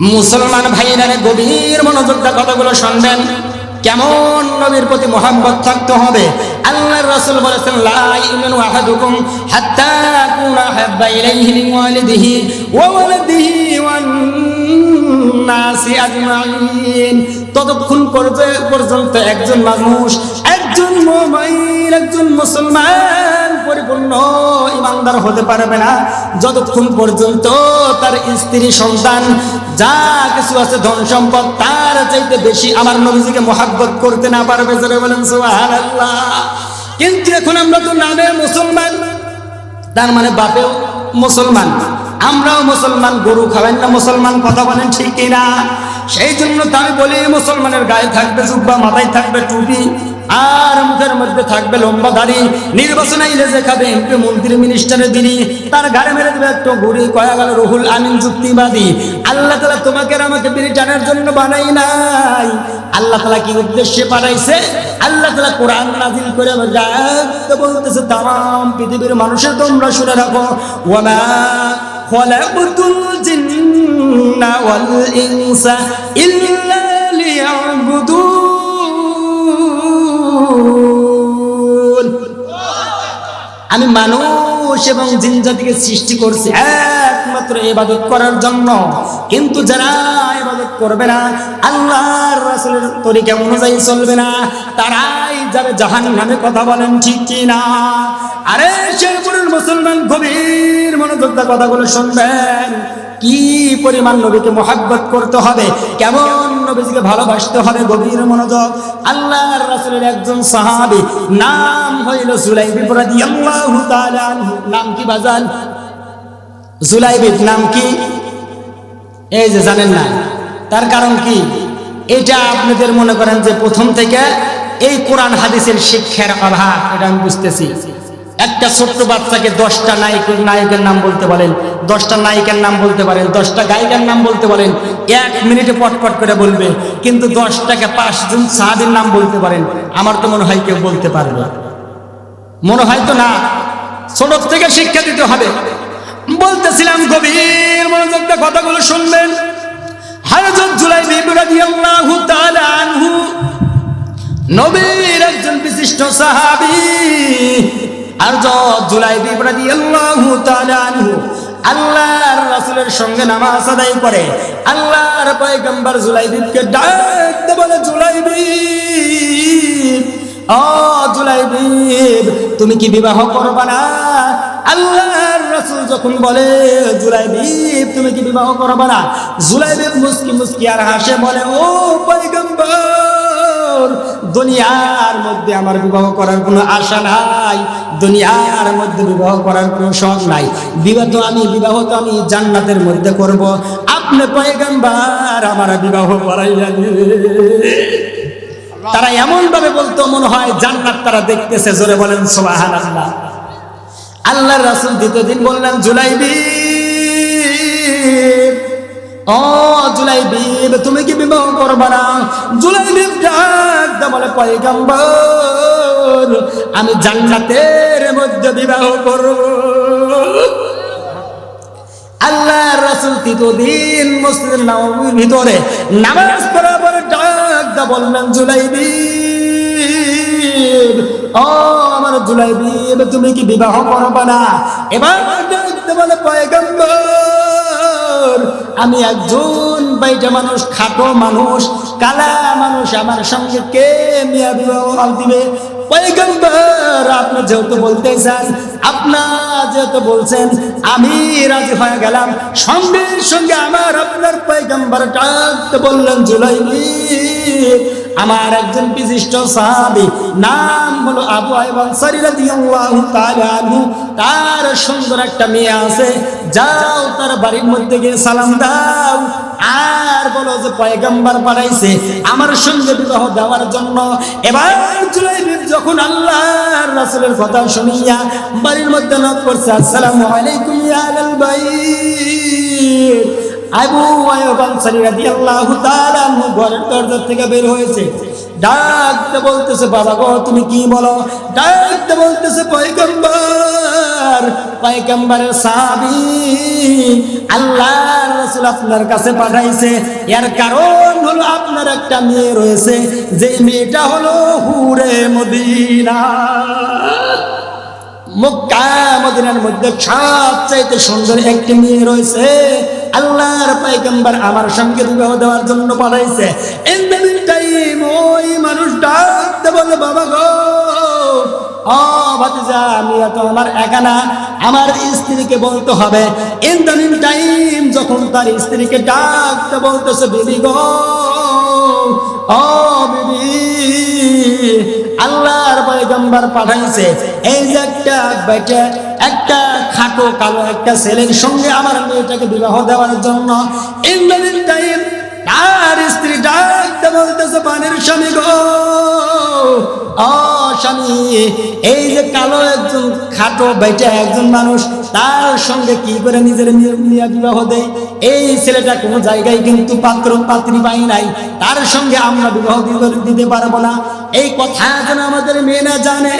মুসলমান ভাইরা গভীর মনোযোগটা কথাগুলো শুনবেন। কেমন নবীর প্রতি মোহাম্মত থাকতে হবে? আল্লাহর রাসূল বলেছেন, লা ইউমিনু আহাদুকুম হাত্তা কুনা হাব্বা ইলাইহি মিন ওয়ালিদিহি ওয়া ওয়ালাদিহি ওয়ান নাসি আজমাইন। ততক্ষণ পর্য- পর্যন্ত একজন মানুষ, একজন মুমিন একজন মুসলমান পরিপূর্ণ ইমানদার হতে পারবে না। যতক্ষণ পর্যন্ত তার স্ত্রী সন্তান যা কিছু আছে ধন সম্পদ, তার চাইতে বেশি আমার নবীজিকে মহাব্বত করতে না পারবে যারা বলেন সুবহানাল্লাহ। কিন্তু এখন আমরা তো নামে মুসলমান। তার মানে বাপেও মুসলমান, আমরাও মুসলমান, গরু খাবেন না মুসলমান, কথা বলেন ঠিক কিনা? সেই জন্য তো আমি বলি, মুসলমানের গায়ে থাকবে জুব্বা, মাথায় থাকবে টুপি, আর মুখের মধ্যে থাকবে লম্বা দাড়ি। নির্বাচন আইলে যে খাবে এমপি, মন্ত্রী, মিনিস্টারের দিনই তার গাড়ি মেরে দেবে একটা ঘুরি, কয়া গেল, রহুল আমিন যুক্তিবাদী। আল্লাহ তালা তোমাকে আমাকে ব্রিটানের জন্য বানাই নাই। আল্লাহ তালা কি উদ্দেশ্যে পাঠাইছে? আল্লাহ তালা কোরআন নাজিল করে বলতেছে, তাম পৃথিবীর মানুষের তোমরা শুনে রাখো। ওয়ামা খলাকুতুল জিন্না ওয়াল ইনসা ইল্লা লিয়াবুদুন আমি মানুষ এবং জিন জাতিকে সৃষ্টি করছি একমাত্র ইবাদত করার জন্য। কিন্তু যারা ইবাদত করবে না, আল্লাহর রাসূলের তরিকা অনুযায়ী চলবে না, তারাই যাবে জাহান নামে কথা বলেন ঠিক কি না আরে শেরপুরের মুসলমান গভীর মনোযোগ কথাগুলো শুনবেন। কি পরিমাণ নবীকে মোহাব্বত করতে হবে? কেমন নবীজিকে ভালোবাসতে হবে? গভীর মনোযোগ। আল্লাহর রাসূলের একজন সাহাবী, নাম হইল রাদিয়াল্লাহু তাআলা নাম কি বাজান? জুলাইবিব নাম কি? এই যে জানেন না। তার কারণ কি? এটা আপনাদের মনে করেন যে প্রথম থেকে এই কোরআন হাদিসের শিক্ষার অভাব, এটা আমি বুঝতেছি। একটা ছোট্ট বাচ্চাকে দশটা নায়ক নায়কের নাম বলতে বলেন দশটা নায়িকার নাম বলতে পারেন, দশটা গায়িকার নাম বলতে বলেন এক মিনিটে পটপট করে বলবে, কিন্তু দশটাকে পাঁচজন সাহাবির নাম বলতে পারেন। আমার তো মনে হয় কেউ বলতে পারবে মনে হয় তো না। ছোট থেকে শিক্ষা দিতে হবে। বলতেছিলাম গভীর মনোযোগ কথাগুলো শুনবেন। আনহু, নবীর একজন বিশিষ্ট সাহাবী আর জুলাইবি রাদিয়াল্লাহু তাআলা আনহু। আল্লাহর রাসূলের সঙ্গে নামাজ আদায় করে। আল্লাহর পয়গম্বর জুলাইবিকে ডাকতে বলে, জুলাইবি। ও জুলাইবিব তুমি কি বিবাহ করবা না? আল্লাহর রাসূল যখন বলে জুলাইবিব তুমি কি বিবাহ করবা না? জুলাইবিব মুস্কি মুস্কি আর হাসে বলে, ও পয়গম্বর দুনিয়ার মধ্যে আমার বিবাহ করার কোনো আশা নাই, দুনিয়ার মধ্যে বিবাহ করার কোনো শখ নাই। বিবাহ তো আমি, বিবাহ তো আমি জান্নাতের মধ্যে করব। আপনি পয়গম্বর আমার বিবাহ করাইয়া তারা এমন ভাবে বলতো, মনে হয় জান্নাত তারা দেখতেছে, জোরে বলেন সোবাহান আল্লাহ আল্লাহর রাসূল দ্বিতীয় দিন বললেন, জুলাইবি ও জুলাইবি তুমি কি বিবাহ করবা না? জুলাইবি ডাক দা বলে, পয়গম্বর, আমি জান্নাতের মধ্যে বিবাহ করব। আল্লাহ রাসূল তৃতীয় দিন মসজিদের নববীর ভিতরে নামাজ পড়ার পরে ডাক দা বললেন জুলাইবি ও আমার জুলাইবি তুমি কি বিবাহ করবে না? এবার ডাক বলে, পয়গম্বর আমি একজন বাইটা মানুষ, খাটো মানুষ, কালা মানুষ, আমার সঙ্গে কে মিয়া বিবাহ দিবে? পয়গম্বর, আপনি যেহেতু বলতে চান আপনার যেহেতু বলছেন, আমি রাজি হয়ে গেলাম। সঙ্গে সঙ্গে আমার আপনার পয়গম্বর ডাকতে বললেন জুলাইবি আমার একজন বিশিষ্ট সাহাবী, নাম হলো আবু আইব আনসারী রাদিয়াল্লাহু তাআলা তার সুন্দর একটা মেয়ে আছে, যাও তার বাড়ির মধ্যে গিয়ে সালাম দাও। আর বলো যে পয়গম্বর পাঠাইছে, আমার সঙ্গে বিবাহ দেওয়ার জন্য। এবার জুলাইবিব যখন আল্লাহর রাসূলের কথা শুনিয়া বাড়ির মধ্যে নক করছে আসসালামু আলাইকুম ইয়া আহলাল বাইত। আবু আয়ুব আনসারী রাদিয়াল্লাহু তাআলা ঘরের দরজা থেকে বের হয়েছে। ডাকতে বলতেছে, বাবা গো, তুমি কি বলো? ডাকতে বলতেছে, পয়গম্বর পয়গম্বর পয়গম্বরের সাহাবী আল্লাহ রাসূল আপনার কাছে পাঠাইছে। এর কারণ হলো আপনার একটা মেয়ে রয়েছে। যে মেয়েটা হলো হুরে মদিনা। মক্কা মদিনার মধ্যে সবচাইতে সুন্দর একটি মেয়ে রয়েছে। আল্লাহর পাইগম্বর আমার সঙ্গে বিবাহ দেওয়ার জন্য পাঠাইছে। টাইম ওই মানুষ ডাকতে বলে, বাবা গো, ও ভাতিজা, আমি তো আমার একা না, আমার স্ত্রীকে বলতে হবে। ইন দ্য টাইম যখন তার স্ত্রীকে ডাকতে বলতেছে, বিবি গো ও বিবি আল্লাহর পয়গম্বর পাঠাইছে, এই যে একটা বেটে, একটা খাটো কালো একটা ছেলের সঙ্গে আমার মেয়েটাকে বিবাহ দেওয়ার জন্য ইন্দ্রিন টাইম তার স্ত্রী ডাকতে বলতেছে পানির স্বামী গো। স্বামী এই যে কালো একজন খাটো বেটে একজন মানুষ, তার সঙ্গে কি করে নিজের মেয়ে বিবাহ দেয়? এই ছেলেটা কোনো জায়গায় কিন্তু পাত্র পাত্রী পাই নাই। তার সঙ্গে আমরা বিবাহ দিতে- পারব না। এই কথা যেন আমাদের মেয়ে না জানে।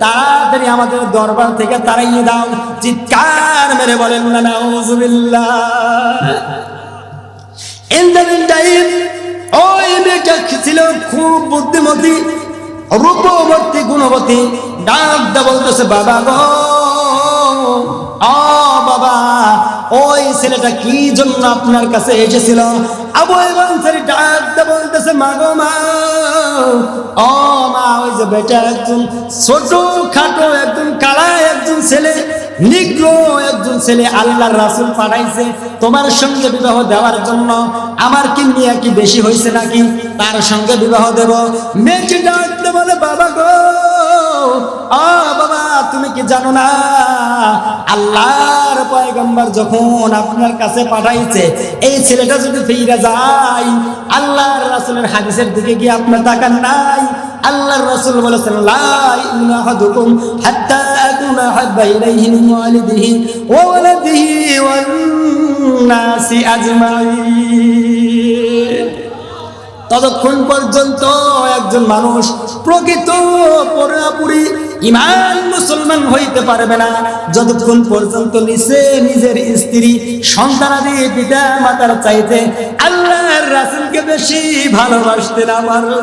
তাড়াতাড়ি আমাদের দরবার থেকে তাড়াইয়ে দাও। চিৎকার মেরে বলেন না টাইম ওই মেয়েটা ছিল খুব বুদ্ধিমতী রূপবতী গুণবতী। ডাক দা বলতেছে, বাবা গো বাবা, ওই ছেলেটা কি জন্য আপনার কাছে এসেছিল? আবু বানসারি ডাক দা বলতেছে, মা গো মা, ও মা, ওই যে বেটা একজন ছোট খাটো একজন, কালা একজন ছেলে নিগ্র একজন ছেলে আল্লাহর রাসুল পাঠাইছে, তোমার সঙ্গে বিবাহ দেওয়ার জন্য। আমার কি নিয়ে কি বেশি হয়েছে নাকি? তার সঙ্গে বিবাহ দেব। মেয়েটি ডাকতে বলে, বাবা গো। বাবা, তুমি কি জানো না? আল্লাহর পয়গম্বর যখন আপনার কাছে পাঠাইছে, এই ছেলেটা যদি ফিরে যায়, আল্লাহর রাসূলের হাদিসের দিকে কি আপনার তাকান নাই। আল্লাহর বলেছেন ততক্ষণ পর্যন্ত একজন মানুষ প্রকৃত পুরাপুরি ইমান মুসলমান হইতে পারবে না। যতক্ষণ পর্যন্ত নিচে নিজের স্ত্রী, সন্তানাদি পিতা মাতার চাইতে আল্লাহর রাসুলকে বেশি ভালোবাসতে না পারবে।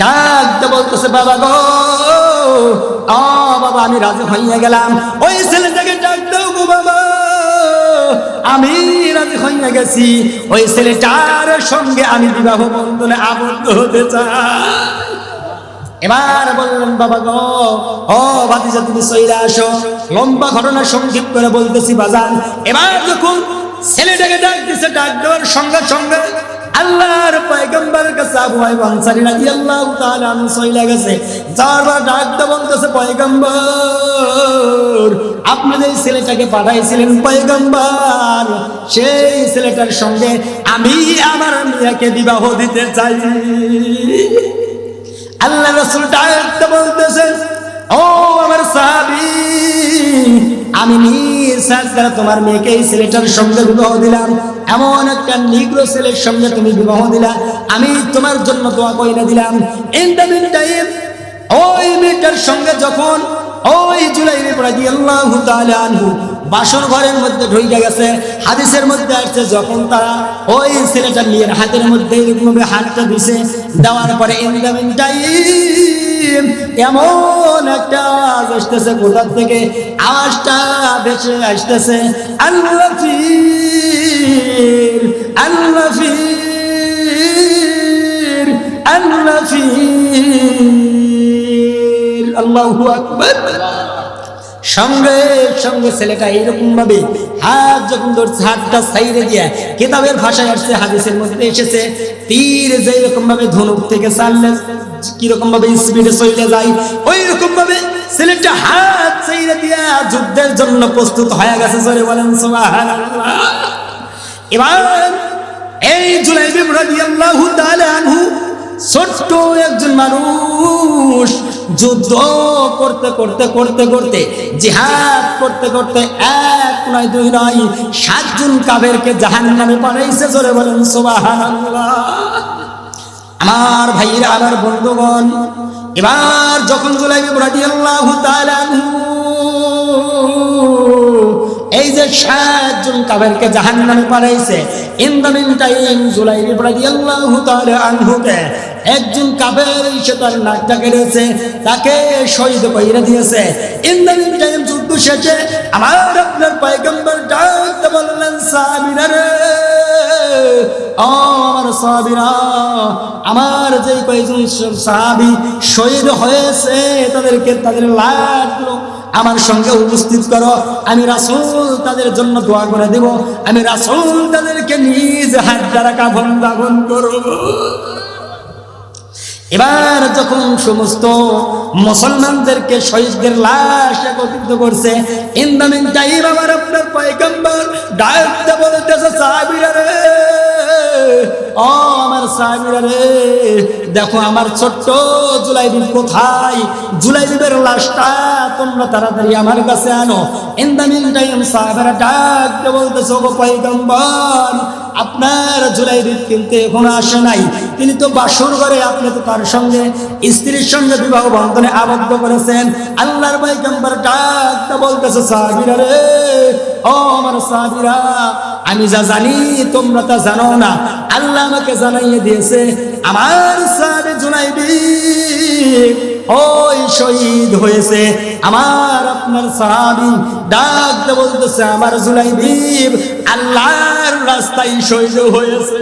ডাকতে বলতেছে, বাবা গো ও বাবা, আমি রাজি হইয়া গেলাম। ওই ছেলেটাকে আমি রাজি হইয়া গেছি। ওই ছেলেটার সঙ্গে আমি বিবাহ বন্ধনে আবদ্ধ হতে চাই। এবার বললেন, বাবা গো, ও ভাতিজা, তুমি সইরা আসো। লম্বা ঘটনা সংক্ষেপ করে বলতেছি, বাজান। এবার যখন ছেলেটাকে ডাক দিছে, ডাক দেওয়ার সঙ্গে সঙ্গে আল্লাহর পয়গম্বরের কাছে আবু আইব আনসারী রাদিয়াল্লাহু তাআলা আনহু সইলা গেছে। যার ডাক বলতেছে পয়গম্বর, আপনি যে ছেলেটাকে পাঠাইছিলেন, পয়গম্বর, সেই ছেলেটার সঙ্গে আমি আমার মেয়েকে বিবাহ দিতে চাই। আল্লাহ রসুল ডাকতে বলতেছেন ও আমার সাহাবি আমি নিজ দ্বারা তোমার মেয়েকে এই ছেলেটার সঙ্গে বিবাহ দিলাম। এমন একটা নিগ্র ছেলের সঙ্গে তুমি বিবাহ দিলা। আমি তোমার জন্য দোয়া কইরা দিলাম। ইন দ্য মিন টাইম ওই মেয়েটার সঙ্গে যখন ওই জুলাই রাদি আল্লাহ আনহু বাসর ঘরের মধ্যে ঢুকে গেছে, হাদিসের মধ্যে আসছে যখন তারা ওই ছেলেটা নিয়ে হাতের মধ্যে এরকমভাবে হাতটা দিছে দেওয়ার পরে টাইম এমন একটা আওয়াজ আসতেছে কোথার থেকে? আওয়াজটা বেঁচে আসতেছে আল্লাহ আল্লাহ আল্লাহ আল্লাহু আকবার। সঙ্গে সঙ্গে ছেলেটা এইরকম ভাবে হাত যখন ধরছে, হাতটা সাইডে দিয়ে কিতাবের ভাষায় আসছে, হাদিসের মধ্যে এসেছে, তীর যেই রকম ভাবে ধনুক থেকে চাললে কীরকম ভাবে স্পিডে চলে যায় ওই রকম ভাবে ছেলেটা হাত সাইডে দিয়া যুদ্ধের জন্য প্রস্তুত হয়ে গেছে, জোরে বলেন, সুবহানাল্লাহ। এবার এই জুলাই রাদিয়াল্লাহু তাআলা ছোট্ট একজন মানুষ যুদ্ধ করতে করতে করতে করতে, জিহাদ করতে করতে এক নয়, দুই নয়, সাতজন কাবেরকে জাহান নামে পাঠাইছে, জোরে বলেন, সুবহানাল্লাহ। আমার ভাইরা, আমার বন্ধুগণ, এবার যখন জুলাইবি রাদিয়াল্লাহু তাআলা আনহু এই যে সাতজন কাবেরকে জাহান্নামে পাঠাইছে ইন দ্য মিন টাইম জুলাইবি রাদিয়াল্লাহু আনহুকে, একজন কাবের সে তার নাকটা কেটেছে, তাকে শহীদ কইরা দিয়েছে। ইন দ্য টাইম যুদ্ধ শেষে আমার আপনার পায়গম্বর ডাকতে বললেন সাবিরা রে! ও আমার সাহাবীরা, আমার যে কয়েকজন সাহাবী শহীদ হয়েছে, তাদেরকে তাদের লাশগুলো আমার সঙ্গে উপস্থিত করো। আমি রাসূল তাদের জন্য দোয়া করে দেব। আমি রাসূল তাদেরকে নিজ হাত দ্বারা কাফন দাফন করব। এবার যখন সমস্ত মুসলমানদেরকে শহীদদের লাশ একত্রিত করছে। ইন্দামিন টাইম আমার আপনার পয়গম্বর ডাকতে বলতেছে, সাহাবীরা রে, ও আমার সাহাবীরা রে, দেখো আমার ছোট্ট জুলাইবিব কোথায়? জুলাইবিবের লাশটা তোমরা তাড়াতাড়ি আমার কাছে আনো। ইন্দামিন টাইম সাহাবেরা ডাকতে বলতেছে গো পয়গম্বর, আপনার জুলাইবিব কিন্তু এখনও আসে নাই। তিনি তো বাসর ঘরে আপনি তো তার সঙ্গে স্ত্রীর সঙ্গে বিবাহ বন্ধনে আবদ্ধ করেছেন। আল্লাহর পয়গম্বর ডাকতে বলতেছে, সাহাবীরা রে, ও আমার সাহাবীরা, আমি যা জানি তোমরা তা জানো না। আল্লাহ আমাকে জানাইয়ে দিয়েছে, আমার সাহাবী জুলাইবি ওই শহীদ হয়েছে। আমার আপনার সাহাবী ডাকতে বলতেছে, আমার জুলাইবি আল্লাহর রাস্তায় শহীদ হয়েছে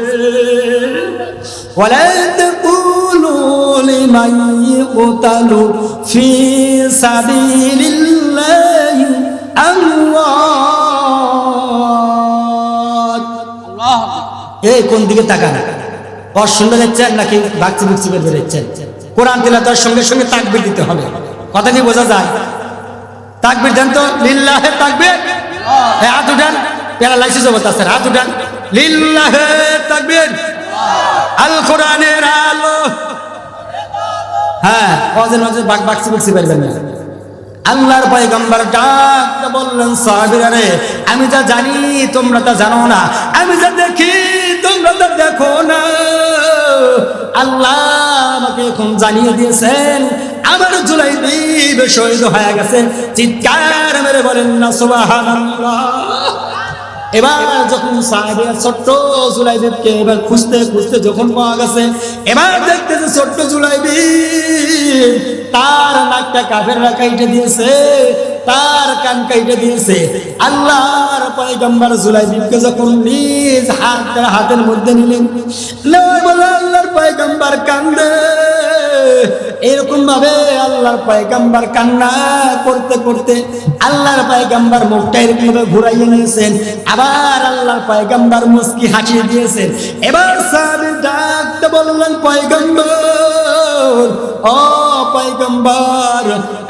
ولا تقولوا لمن يقتل في سبيل الله أموات এই কোন দিকে তাকান ওর শুনতে যাচ্ছেন নাকি বাকচি বুকচি বের বেরোচ্ছেন কোরআন দিলে তার সঙ্গে সঙ্গে তাকবির দিতে হবে কথা কি বোঝা যায় তাকবির দেন তো লিল্লাহে তাকবির হ্যাঁ হাত উঠান প্যারালাইসিস অবস্থা হাত উঠান। লিল্লাহে তাকবির। আল কোরআনের আলো। হ্যাঁ অজেন অজেন বাক বাকসি বুকসি পারবেন না আল্লাহর পয়গম্বর ডাকতে বললেন, সাহাবীরা রে, আমি যা জানি তোমরা তা জানো না। আমি যা দেখি তোমরা তা দেখো না। আল্লাহ আমাকে এখন জানিয়ে দিয়েছেন, আমার জুলাই দ্বীপ শহীদ হয়ে গেছে। চিৎকার মেরে বলেন না, সুবহানাল্লাহ। এবার যখন সাহেবের ছোট্ট জুলাইবিবকে এবার খুঁজতে খুঁজতে যখন পাওয়া গেছে, এবার দেখতেছে ছোট্ট জুলাইবিব তার নাকটা কাফের কাইটে দিয়েছে, তার কান কাইটে দিয়েছে। আল্লাহর পয়গম্বর জুলাইবিবকে যখন নিজ হাত হাতের মধ্যে নিলেন নেওয়ার বলে আল্লাহর পয়গম্বর কান্দে। এরকম ভাবে আল্লাহর পয়গাম্বার কান্না করতে করতে আল্লাহর পয়গাম্বার মুখটা এরকম ভাবে ঘুরাইয়ে নিয়েছেন, আবার আল্লাহর পয়গাম্বার মুস্কি হাসিয়ে দিয়েছেন। এবার সাহাবী ডাকতে বললেন, পয়গাম্বর, ও পয়গাম্বার,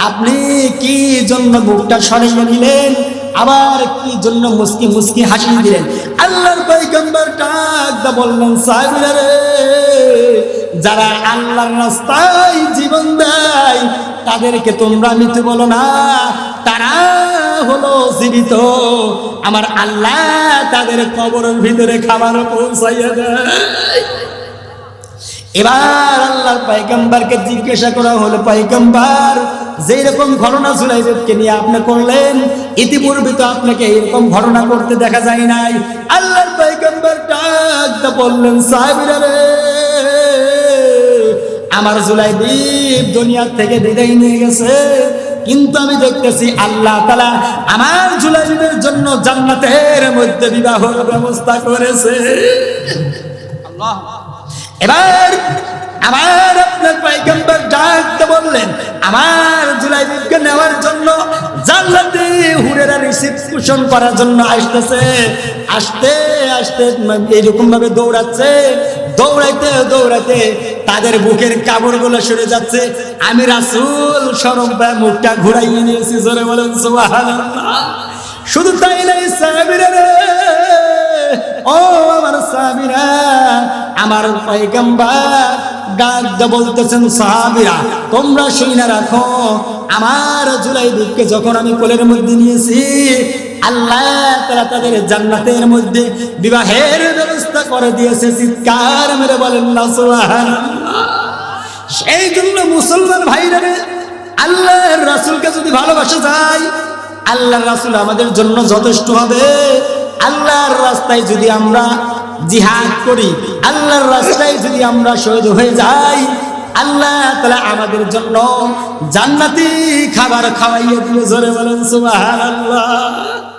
আপনি কি জন্য মুখটা সরিয়ে নিলেন? আবার কি জন্য মুস্কি মুস্কি হাসি দিলেন? আল্লাহর পয়গম্বর ডাকতে বললেন, সাহাবীরা রে যারা আল্লাহর রাস্তায় জীবন দেয়, তাদেরকে তোমরা মৃত্যু বলো না। তারা হলো জীবিত। আমার আল্লাহ তাদের কবরের ভিতরে খাবার পৌঁছাইয়া দেয়। এবার আল্লাহর পাইকাম্বারকে জিজ্ঞাসা করা হলো পাইকাম্বার যেই রকম ঘটনা সুলাইবেদকে নিয়ে আপনি করলেন, ইতিপূর্বে তো আপনাকে এরকম ঘটনা করতে দেখা যায় নাই। আল্লাহর পাইকাম্বার ডাকতে বললেন, সাহেবেরা রে আমার জুলাইবিব দুনিয়ার থেকে বিদায় নিয়ে গেছে। কিন্তু আমি দেখতেছি আল্লাহ তালা আমার জুলাইবিবের জন্য জান্নাতের মধ্যে বিবাহর ব্যবস্থা করেছে। এবার আমার আপনার পাইকাম্বার ডাকতে বললেন আমার জুলাইবিবকে নেওয়ার জন্য জান্নাতে হুরেরা রিসিপশন করার জন্য আসতেছে। আসতে আসতে এইরকম ভাবে দৌড়াচ্ছে। দৌড়াইতে দৌড়াইতে তাদের বুকের কাপড়গুলো সরে যাচ্ছে। আমি রাসুল সরম মুখটা ঘুরাইয়ে নিয়েছি, জোরে বলেন শুধু তাই নাই সাহাবীরা রে। ও আমার সাহাবীরা, আমার পয়গম্বর ডাক বলতেছেন, সাহাবীরা, তোমরা শুনে রাখো। আমার জুলাই দিককে যখন আমি কোলের মধ্যে নিয়েছি, আল্লাহ তারা তাদের জান্নাতের মধ্যে বিবাহের ব্যবস্থা করে দিয়েছে, চিৎকার মেরে বলেন না, সুবহানাল্লাহ। সেই জন্য মুসলমান ভাইরা আল্লাহর রাসূলকে যদি ভালোবাসা যায়, আল্লাহর রাসূল আমাদের জন্য যথেষ্ট হবে। আল্লাহর রাস্তায় যদি আমরা জিহাদ করি, আল্লাহর রাস্তায় যদি আমরা শহীদ হয়ে যাই, আল্লাহ তালা আমাদের জন্য জান্নাতি খাবার খাওয়াইয়া দিলে জোরে বলেন সুবহানাল্লাহ।